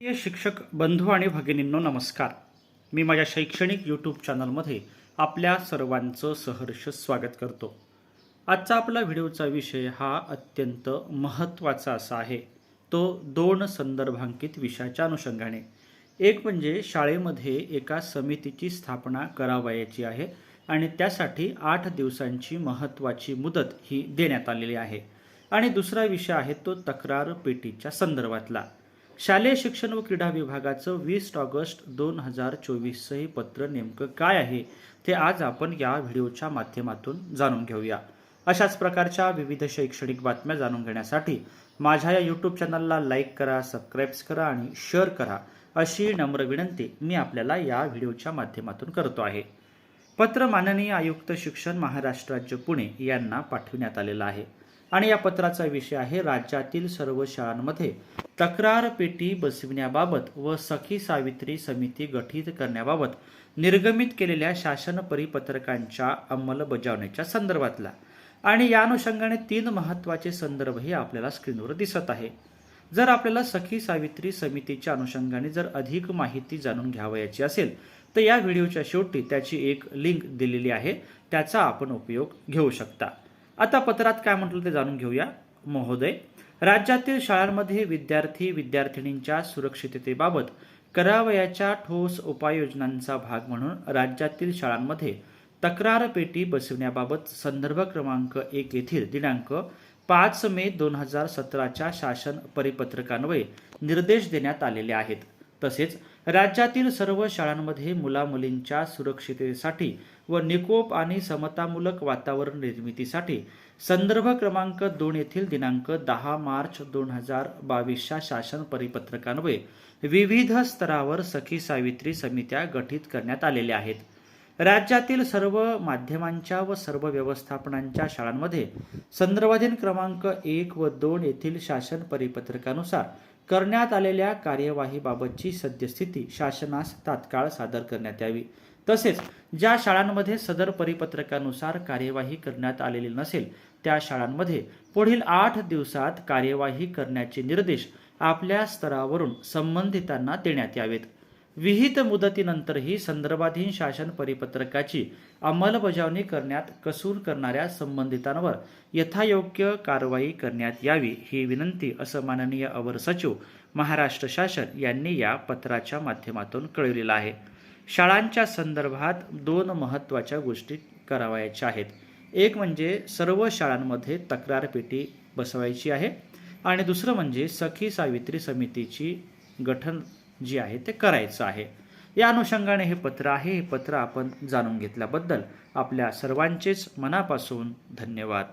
प्रिय शिक्षक बंधू आणि भगिनींनो नमस्कार. मी माझ्या शैक्षणिक यूट्यूब चॅनलमध्ये आपल्या सर्वांचं सहर्ष स्वागत करतो. आजचा आपला व्हिडिओचा विषय हा अत्यंत महत्त्वाचा असा आहे. तो दोन संदर्भांकित विषयाच्या अनुषंगाने. एक म्हणजे शाळेमध्ये एका समितीची स्थापना करावयाची आहे आणि त्यासाठी आठ दिवसांची महत्त्वाची मुदत ही देण्यात आलेली आहे. आणि दुसरा विषय आहे तो तक्रार पेटीच्या संदर्भातला. शालेय शिक्षण व क्रीडा विभागाचं वीस ऑगस्ट दोन हजार चोवीसचं हे पत्र नेमकं काय आहे ते आज आपण या व्हिडिओच्या माध्यमातून जाणून घेऊया. अशाच प्रकारच्या विविध शैक्षणिक बातम्या जाणून घेण्यासाठी माझ्या या यूट्यूब चॅनलला लाईक करा सबस्क्राईब्स करा आणि शेअर करा अशी नम्र विनंती मी आपल्याला या व्हिडिओच्या माध्यमातून करतो आहे. पत्र माननीय आयुक्त शिक्षण महाराष्ट्र राज्य पुणे यांना पाठविण्यात आलेलं आहे. आणि या पत्राचा विषय आहे राज्यातील सर्व शाळांमध्ये तक्रार पेटी बसविण्याबाबत व सखी सावित्री समिती गठीत करण्याबाबत निर्गमित केलेल्या शासन परिपत्रकांच्या अंमलबजावणीच्या संदर्भातला. आणि या अनुषंगाने तीन महत्त्वाचे संदर्भही आपल्याला स्क्रीनवर दिसत आहे. जर आपल्याला सखी सावित्री समितीच्या अनुषंगाने जर अधिक माहिती जाणून घ्यावयाची असेल तर या व्हिडिओच्या शेवटी त्याची एक लिंक दिलेली आहे. त्याचा आपण उपयोग घेऊ शकता. आता पत्रात काय म्हटलं ते जाणून घेऊया. महोदय राज्यातील शाळांमध्ये विद्यार्थी विद्यार्थिनींच्या सुरक्षिततेबाबत करावयाच्या ठोस उपाययोजनांचा भाग म्हणून राज्यातील शाळांमध्ये तक्रार पेटी बसविण्याबाबत संदर्भ क्रमांक एक येथील दिनांक पाच मे दोन हजार सतराच्या शासन परिपत्रकान्वये निर्देश देण्यात आलेले आहेत. तसेच राज्यातील सर्व शाळांमध्ये मुलामुलींच्या सुरक्षिततेसाठी व निकोप आणि समतामूलक वातावरण निर्मितीसाठी संदर्भ क्रमांक दोन येथील दिनांक दहा मार्च दोन हजार बावीसच्या शासन परिपत्रकान्वये विविध स्तरावर सखी सावित्री समित्या गठीत करण्यात आलेल्या आहेत. राज्यातील सर्व माध्यमांच्या व सर्व व्यवस्थापनांच्या शाळांमध्ये संदर्भाधीन क्रमांक एक व दोन येथील शासन परिपत्रकानुसार करण्यात आलेल्या कार्यवाहीबाबतची सद्यस्थिती शासनास तात्काळ सादर करण्यात यावी. तसेच ज्या शाळांमध्ये सदर परिपत्रकानुसार कार्यवाही करण्यात आलेली नसेल त्या शाळांमध्ये पुढील आठ दिवसात कार्यवाही करण्याचे निर्देश आपल्या स्तरावरून संबंधितांना देण्यात यावेत. विहित मुदतीनंतरही संदर्भाधीन शासन परिपत्रकाची अंमलबजावणी करण्यात कसूर करणाऱ्या संबंधितांवर यथायोग्य कारवाई करण्यात यावी ही विनंती असं माननीय अवर सचिव महाराष्ट्र शासन यांनी या पत्राच्या माध्यमातून कळविलेलं आहे. शाळांच्या संदर्भात दोन महत्त्वाच्या गोष्टी करावयाच्या आहेत. एक म्हणजे सर्व शाळांमध्ये तक्रार पेटी बसवायची आहे आणि दुसरं म्हणजे सखी सावित्री समितीची गठन जी आहे ते करायचं आहे. या अनुषंगाने हे पत्र आहे. हे पत्र आपण जाणून घेतल्याबद्दल आपल्या सर्वांचेच मनापासून धन्यवाद.